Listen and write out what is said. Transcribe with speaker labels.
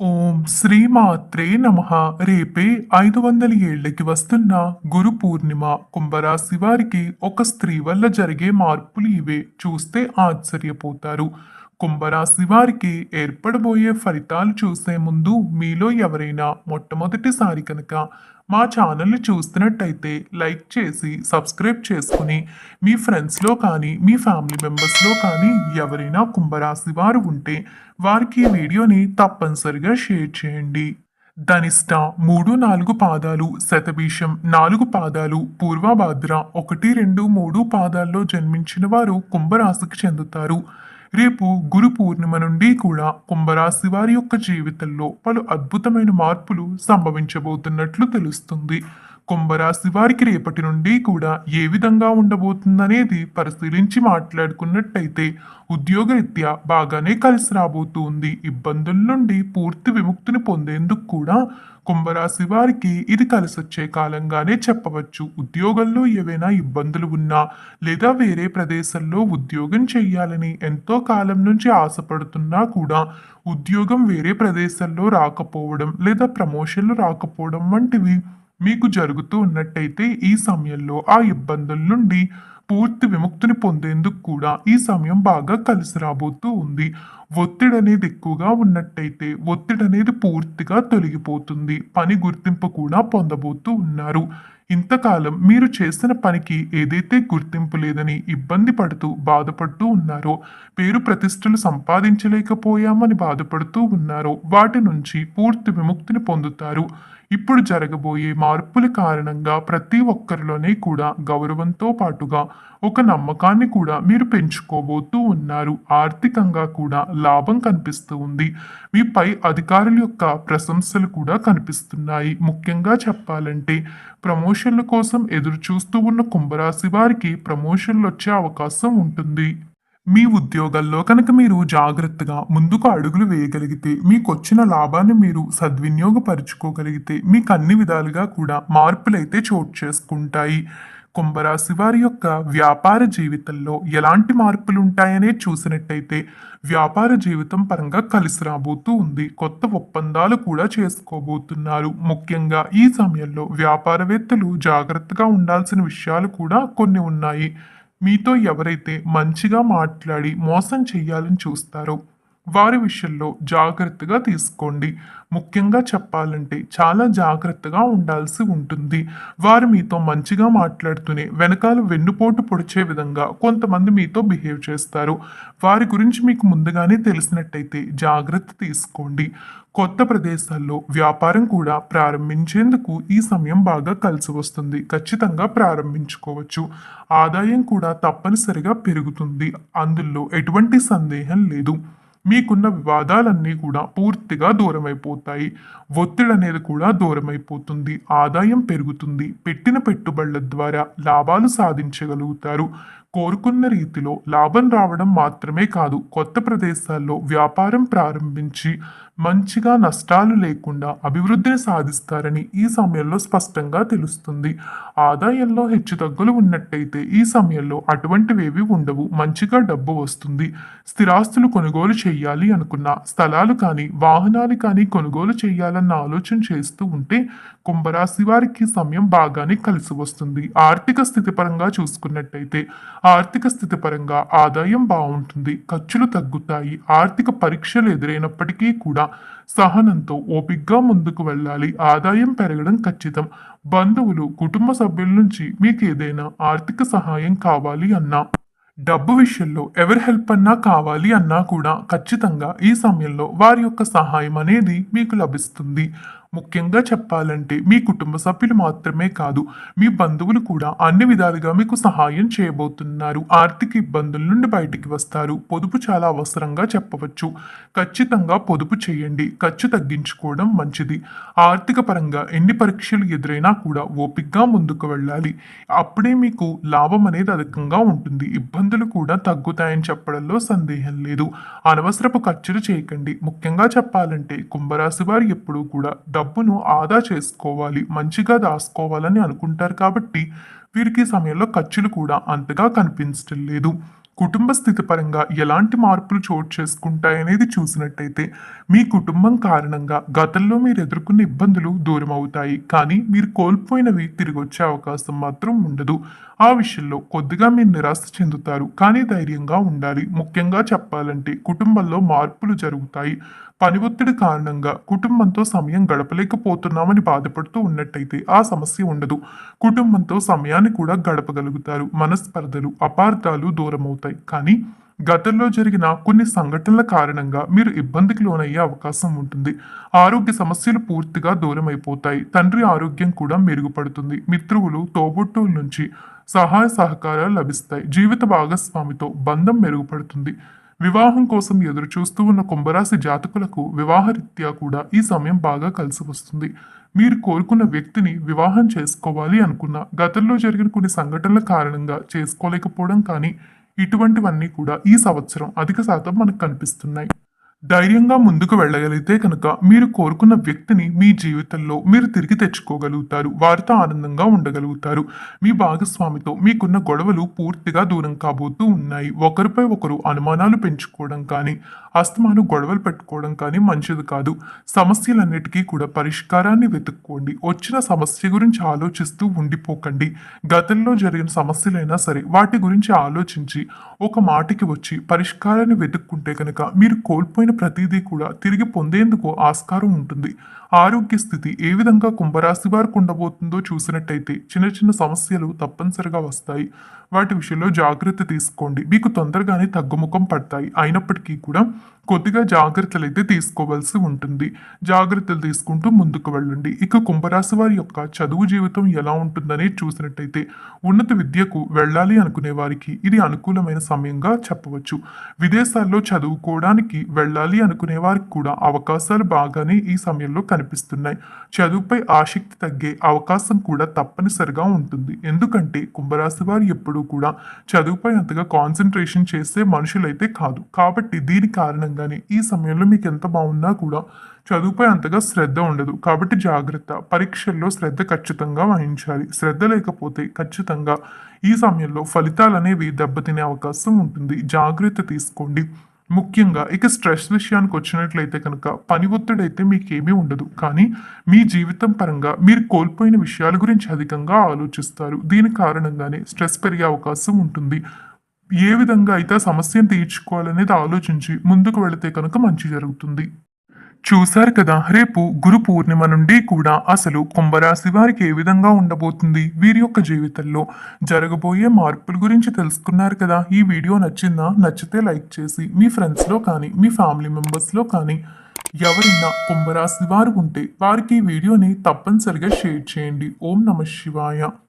Speaker 1: ఓం శ్రీమాత్రే నమ. రేపే ఐదు వందల ఏళ్ళకి వస్తున్న గురు పూర్ణిమ. కుంభరాశి వారికి ఒక స్త్రీ వల్ల జరిగే మార్పులు ఇవే. చూస్తే ఆశ్చర్యపోతారు. కుంభరాశి వారికి ఏర్పడబోయే ఫలితాలు చూసే ముందు మీలో ఎవరైనా మొట్టమొదటిసారి కనుక మా ఛానల్ని చూస్తున్నట్టయితే లైక్ చేసి సబ్స్క్రైబ్ చేసుకుని మీ ఫ్రెండ్స్లో కానీ మీ ఫ్యామిలీ మెంబర్స్లో కానీ ఎవరైనా కుంభరాశి వారు ఉంటే వారికి ఈ వీడియోని తప్పనిసరిగా షేర్ చేయండి. ధనిష్ట మూడు నాలుగు పాదాలు శతభీషం నాలుగు పాదాలు పూర్వభాద్ర ఒకటి రెండు మూడు పాదాల్లో జన్మించిన వారు కుంభరాశికి చెందుతారు. రేపు గురు పూర్ణిమ నుండి కూడా కుంభరాశి వారి యొక్క జీవితంలో పలు అద్భుతమైన మార్పులు సంభవించబోతున్నట్లు తెలుస్తుంది. కుంభరాశి వారికి రేపటి నుండి కూడా ఏ విధంగా ఉండబోతుందనేది పరిశీలించి మాట్లాడుకున్నట్టయితే ఉద్యోగరీత్యా బాగానే కలిసి రాబోతుంది. ఇబ్బందుల నుండి పూర్తి విముక్తిని పొందేందుకు కూడా కుంభరాశి వారికి ఇది కలిసొచ్చే కాలంగానే చెప్పవచ్చు. ఉద్యోగంలో ఏవైనా ఇబ్బందులు ఉన్నా లేదా వేరే ప్రదేశంలో ఉద్యోగం చేయాలని ఎంతో కాలం నుంచి ఆశపడుతున్నా కూడా ఉద్యోగం వేరే ప్రదేశంలో రాకపోవడం లేదా ప్రమోషన్లు రాకపోవడం వంటివి మీకు జరుగుతూ ఉన్నట్టయితే ఈ సమయంలో ఆ ఇబ్బందుల నుండి పూర్తి విముక్తిని పొందేందుకు కూడా ఈ సమయం బాగా కలిసి రాబోతూ ఉంది. ఒత్తిడి అనేది ఎక్కువగా ఉన్నట్టయితే ఒత్తిడి అనేది పూర్తిగా తొలగిపోతుంది. పని గుర్తింపు కూడా పొందబోతూ ఉన్నారు. ఇంతకాలం మీరు చేసిన పనికి ఏదైతే గుర్తింపు లేదని ఇబ్బంది పడుతూ బాధపడుతూ ఉన్నారో పేరు ప్రతిష్టలు సంపాదించలేకపోయామని బాధపడుతూ ఉన్నారో వాటి నుంచి పూర్తి విముక్తిని పొందుతారు. ఇప్పుడు జరగబోయే మార్పుల కారణంగా ప్రతి ఒక్కరిలోనే కూడా గౌరవంతో పాటుగా ఒక నమ్మకాన్ని కూడా మీరు పెంచుకోబోతూ ఉన్నారు. ఆర్థికంగా కూడా లాభం కనిపిస్తూ ఉంది. మీపై అధికారుల యొక్క ప్రశంసలు కూడా కనిపిస్తున్నాయి. ముఖ్యంగా చెప్పాలంటే ప్రమోషన్ల కోసం ఎదురు చూస్తూ ఉన్న కుంభరాశి వారికి ప్రమోషన్లు వచ్చే అవకాశం ఉంటుంది. మీ ఉద్యోగాల్లో కనుక మీరు జాగ్రత్తగా ముందుకు అడుగులు వేయగలిగితే మీకు వచ్చిన లాభాన్ని మీరు సద్వినియోగపరుచుకోగలిగితే మీకు అన్ని విధాలుగా కూడా మార్పులైతే చోటు చేసుకుంటాయి. కుంభరాశి వారి యొక్క వ్యాపార జీవితంలో ఎలాంటి మార్పులు ఉంటాయనే చూసినట్టయితే వ్యాపార జీవితం పరంగా కలిసి రాబోతూ ఉంది. కొత్త ఒప్పందాలు కూడా చేసుకోబోతున్నారు. ముఖ్యంగా ఈ సమయంలో వ్యాపారవేత్తలు జాగ్రత్తగా ఉండాల్సిన విషయాలు కూడా కొన్ని ఉన్నాయి. మీతో ఎవరైతే మంచిగా మాట్లాడి మోసం చేయాలని చూస్తారో వారి విషయంలో జాగ్రత్తగా తీసుకోండి. ముఖ్యంగా చెప్పాలంటే చాలా జాగ్రత్తగా ఉండాల్సి ఉంటుంది. వారు మీతో మంచిగా మాట్లాడుతూనే వెనకాల వెన్నుపోటు పొడిచే విధంగా కొంతమంది మీతో బిహేవ్ చేస్తారు. వారి గురించి మీకు ముందుగానే తెలిసినట్టయితే జాగ్రత్త తీసుకోండి. కొత్త ప్రదేశాల్లో వ్యాపారం కూడా ప్రారంభించేందుకు ఈ సమయం బాగా కలిసి వస్తుంది. ఖచ్చితంగా ప్రారంభించుకోవచ్చు. ఆదాయం కూడా తప్పనిసరిగా పెరుగుతుంది. అందులో ఎటువంటి సందేహం లేదు. మీకున్న వివాదాలన్నీ కూడా పూర్తిగా దూరమైపోతాయి. ఒత్తిడి అనేది కూడా దూరమైపోతుంది. ఆదాయం పెరుగుతుంది. పెట్టిన పెట్టుబడుల ద్వారా లాభాలు సాధించగలుగుతారు. కోరుకున్న రీతిలో లాభం రావడం మాత్రమే కాదు కొత్త ప్రదేశాల్లో వ్యాపారం ప్రారంభించి మంచిగా నష్టాలు లేకుండా అభివృద్ధిని సాధిస్తారని ఈ సమయంలో స్పష్టంగా తెలుస్తుంది. ఆదాయంలో హెచ్చుతగ్గులు ఉన్నట్టయితే ఈ సమయంలో అటువంటివేవి ఉండవు. మంచిగా డబ్బు వస్తుంది. స్థిరాస్తులు కొనుగోలు చేయాలి అనుకున్న స్థలాలు కానీ వాహనాలు కానీ కొనుగోలు చేయాలన్న ఆలోచన చేస్తూ ఉంటే కుంభరాశి వారికి సమయం బాగానే కలిసి వస్తుంది. ఆర్థిక స్థితి పరంగా చూసుకున్నట్టయితే ఆర్థిక స్థితి పరంగా ఆదాయం బాగుంటుంది. ఖర్చులు తగ్గుతాయి. ఆర్థిక పరీక్షలు ఎదురైనప్పటికీ కూడా సహనంతో ఓపిగ్గా ముందుకు వెళ్ళాలి. ఆదాయం పెరగడం ఖచ్చితం. బంధువులు కుటుంబ సభ్యుల నుంచి మీకు ఏదైనా ఆర్థిక సహాయం కావాలి అన్నా డబ్బు విషయంలో ఎవరి హెల్ప్ అన్నా కావాలి అన్నా కూడా ఖచ్చితంగా ఈ సమయంలో వారి యొక్క సహాయం అనేది మీకు లభిస్తుంది. ముఖ్యంగా చెప్పాలంటే మీ కుటుంబ సభ్యులు మాత్రమే కాదు మీ బంధువులు కూడా అన్ని విధాలుగా మీకు సహాయం చేయబోతున్నారు. ఆర్థిక ఇబ్బందుల నుండి బయటికి వస్తారు. పొదుపు చాలా అవసరంగా చెప్పవచ్చు. ఖచ్చితంగా పొదుపు చేయండి. ఖర్చు తగ్గించుకోవడం మంచిది. ఆర్థిక పరంగా ఎన్ని పరీక్షలు ఎదురైనా కూడా ఓపిక్గా ముందుకు వెళ్ళాలి. అప్పుడే మీకు లాభం అనేది అధికంగా ఉంటుంది. ఇబ్బందులు కూడా తగ్గుతాయని చెప్పడంలో సందేహం లేదు. అనవసరపు ఖర్చులు చేయకండి. ముఖ్యంగా చెప్పాలంటే కుంభరాశి వారు ఎప్పుడూ కూడా డబ్బును ఆదా చేసుకోవాలి మంచిగా దాచుకోవాలని అనుకుంటారు కాబట్టి వీరికి సమయంలో ఖర్చులు కూడా అంతగా కనిపించడం లేదు. కుటుంబ స్థితి పరంగా ఎలాంటి మార్పులు చోటు చేసుకుంటాయనేది చూసినట్టయితే మీ కుటుంబం కారణంగా గతంలో మీరు ఎదుర్కొన్న ఇబ్బందులు దూరం అవుతాయి. కానీ మీరు కోల్పోయినవి తిరిగి వచ్చే అవకాశం మాత్రం ఉండదు. ఆ విషయంలో కొద్దిగా మీరు నిరాశ చెందుతారు. కానీ ధైర్యంగా ఉండాలి. ముఖ్యంగా చెప్పాలంటే కుటుంబంలో మార్పులు జరుగుతాయి. పని ఒత్తిడి కారణంగా కుటుంబంతో సమయం గడపలేకపోతున్నామని బాధపడుతూ ఉన్నట్టయితే ఆ సమస్య ఉండదు. కుటుంబంతో సమయాన్ని కూడా గడపగలుగుతారు. మనస్పర్ధలు అపార్థాలు దూరం అవుతాయి కానీ గతంలో జరిగిన కొన్ని సంఘటనల కారణంగా మీరు ఇబ్బందికి లోనయ్యే అవకాశం ఉంటుంది. ఆరోగ్య సమస్యలు పూర్తిగా దూరం అయిపోతాయి తండ్రి ఆరోగ్యం కూడా మెరుగుపడుతుంది. మిత్రువులు తోబుట్టువుల నుంచి సహాయ సహకారాలు లభిస్తాయి. జీవిత భాగస్వామితో బంధం మెరుగుపడుతుంది. వివాహం కోసం ఎదురు చూస్తూ ఉన్న కుంభరాశి జాతకులకు వివాహరీత్యా కూడా ఈ సమయం బాగా కలిసి వస్తుంది. మీరు కోరుకున్న వ్యక్తిని వివాహం చేసుకోవాలి అనుకున్న గతంలో జరిగిన కొన్ని సంఘటనల కారణంగా చేసుకోలేకపోవడం కానీ ఇటువంటివన్నీ కూడా ఈ సంవత్సరం అధిక శాతం మనకు కనిపిస్తున్నాయి. ధైర్యంగా ముందుకు వెళ్ళగలిగితే కనుక మీరు కోరుకున్న వ్యక్తిని మీ జీవితంలో మీరు తిరిగి తెచ్చుకోగలుగుతారు. వారితో ఆనందంగా ఉండగలుగుతారు. మీ భాగస్వామితో మీకున్న గొడవలు పూర్తిగా దూరం కాబోతూ ఉన్నాయి. ఒకరిపై ఒకరు అనుమానాలు పెంచుకోవడం కానీ అస్తమాను గొడవలు పెట్టుకోవడం కానీ మంచిది కాదు. సమస్యలన్నిటికీ కూడా పరిష్కారాన్ని వెతుక్కోండి. వచ్చిన సమస్య గురించి ఆలోచిస్తూ ఉండిపోకండి. గతంలో జరిగిన సమస్యలైనా సరే వాటి గురించి ఆలోచించి ఒక మాటకి వచ్చి పరిష్కారాన్ని వెతుక్కుంటే కనుక మీరు కోల్పోయిన ప్రతిదీ కూడా తిరిగి పొందేందుకు ఆస్కారం ఉంటుంది. ఆరోగ్య స్థితి ఏ విధంగా కుంభరాశి వారికి ఉండబోతుందో చూసినట్టయితే చిన్న చిన్న సమస్యలు తప్పనిసరిగా వస్తాయి. వాటి విషయంలో జాగ్రత్త తీసుకోండి. మీకు తొందరగానే తగ్గుముఖం పడతాయి. అయినప్పటికీ కూడా కొద్దిగా జాగ్రత్తలు అయితే తీసుకోవాల్సి ఉంటుంది. జాగ్రత్తలు తీసుకుంటూ ముందుకు వెళ్ళండి. ఇక కుంభరాశి వారి యొక్క చదువు జీవితం ఎలా ఉంటుందనే చూసినట్టయితే ఉన్నత విద్యకు వెళ్ళాలి అనుకునే వారికి ఇది అనుకూలమైన సమయంగా చెప్పవచ్చు. విదేశాల్లో చదువుకోవడానికి వెళ్ళాలి అనుకునే వారికి కూడా అవకాశాలు బాగానే ఈ సమయంలో కనిపిస్తున్నాయి. చదువుపై ఆసక్తి తగ్గే అవకాశం కూడా తప్పనిసరిగా ఉంటుంది. ఎందుకంటే కుంభరాశి వారు ఎప్పుడూ కూడా చదువుపై అంతగా కాన్సన్ట్రేషన్ చేసే మనుషులైతే కాదు. కాబట్టి దీని కారణంగా కానీ ఈ సమయంలో మీకు ఎంత బాగున్నా కూడా చదువుపై అంతగా శ్రద్ధ ఉండదు. కాబట్టి జాగ్రత్త. పరీక్షల్లో శ్రద్ధ ఖచ్చితంగా వహించాలి. శ్రద్ధ లేకపోతే ఖచ్చితంగా ఈ సమయంలో ఫలితాలు అనేవి దెబ్బతినే అవకాశం ఉంటుంది. జాగ్రత్త తీసుకోండి. ముఖ్యంగా ఇక స్ట్రెస్ విషయానికి వచ్చినట్లయితే కనుక పని ఒత్తిడి అయితే మీకేమీ ఉండదు. కానీ మీ జీవితం పరంగా మీరు కోల్పోయిన విషయాల గురించి అధికంగా ఆలోచిస్తారు. దీని కారణంగానే స్ట్రెస్ పెరిగే అవకాశం ఉంటుంది. ఏ విధంగా అయితే సమస్యను తీర్చుకోవాలనేది ఆలోచించి ముందుకు వెళితే కనుక మంచి జరుగుతుంది. చూశారు కదా రేపు గురు పూర్ణిమ నుండి కూడా అసలు కుంభరాశి వారికి ఏ విధంగా ఉండబోతుంది వీరి యొక్క జీవితంలో? జరగబోయే మార్పుల గురించి తెలుసుకున్నారు కదా ఈ వీడియో నచ్చిందా? నచ్చితే లైక్ చేసి మీ ఫ్రెండ్స్లో కానీ మీ ఫ్యామిలీ మెంబర్స్లో కానీ ఎవరైనా కుంభరాశి వారు ఉంటే వారికి ఈ వీడియోని తప్పనిసరిగా షేర్ చేయండి. ఓం నమ శివాయ.